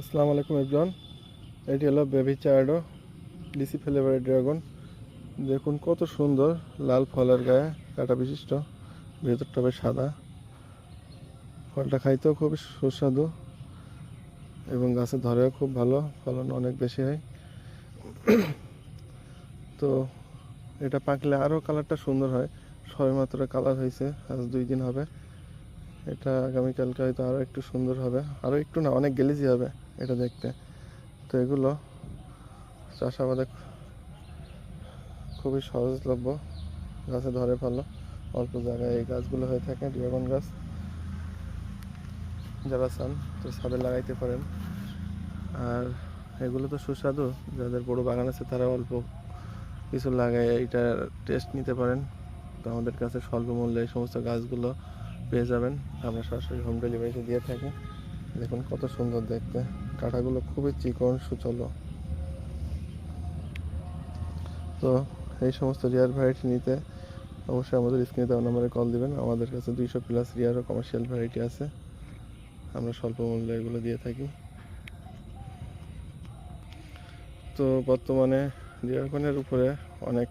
আসসালামু আলাইকুম এভরিওয়ান। এটি হলো বেবি চার্ডো লিসি ফ্লেভারের ড্রাগন। দেখুন কত সুন্দর লাল ফলের গায়ে কাটা বিশিষ্ট, ভেতরটা বেশ সাদা। ফলটা খাইতেও খুব সুস্বাদু এবং গাছে ধরেও খুব ভালো, ফলন অনেক বেশি হয়। তো এটা পাকলে আরও কালারটা সুন্দর হয়। সবেমাত্র কালার হয়েছে, আজ দুই দিন হবে। এটা আগামীকালকে হয়তো আরও একটু সুন্দর হবে। আরও একটু না, অনেক গেলিজি হবে এটা দেখতে। তো এগুলো চাষাবাদে খুবই সহজলভ্য, গাছে ধরে ভালো অল্প জায়গায় এই গাছগুলো হয়ে থাকে, ড্রাগন গাছ। যারা চান, তো ছাদে লাগাইতে পারেন। আর এগুলো তো সুস্বাদু, যাদের বড় বাগান আছে তারা অল্প কিছু লাগায় এইটার টেস্ট নিতে পারেন। তো আমাদের কাছে স্বল্প মূল্যে এই সমস্ত গাছগুলো পেয়ে যাবেন। আমরা সরাসরি হোম ডেলিভারিতে দিয়ে থাকি। দেখুন কত সুন্দর দেখতে। কাঁটাগুলো খুবই চিকন, সুচলো। তো এই সমস্ত রিয়ার ভ্যারাইটি নিতে অবশ্যই আমাদের স্ক্রিনে দেওয়া নম্বরে কল দিবেন। আমাদের কাছে দুইশো প্লাস রিয়ার ও কমার্শিয়াল ভ্যারাইটি আছে। আমরা স্বল্প মূল্যে এগুলো দিয়ে থাকি। তো বর্তমানে ড্রাগনের উপরে অনেক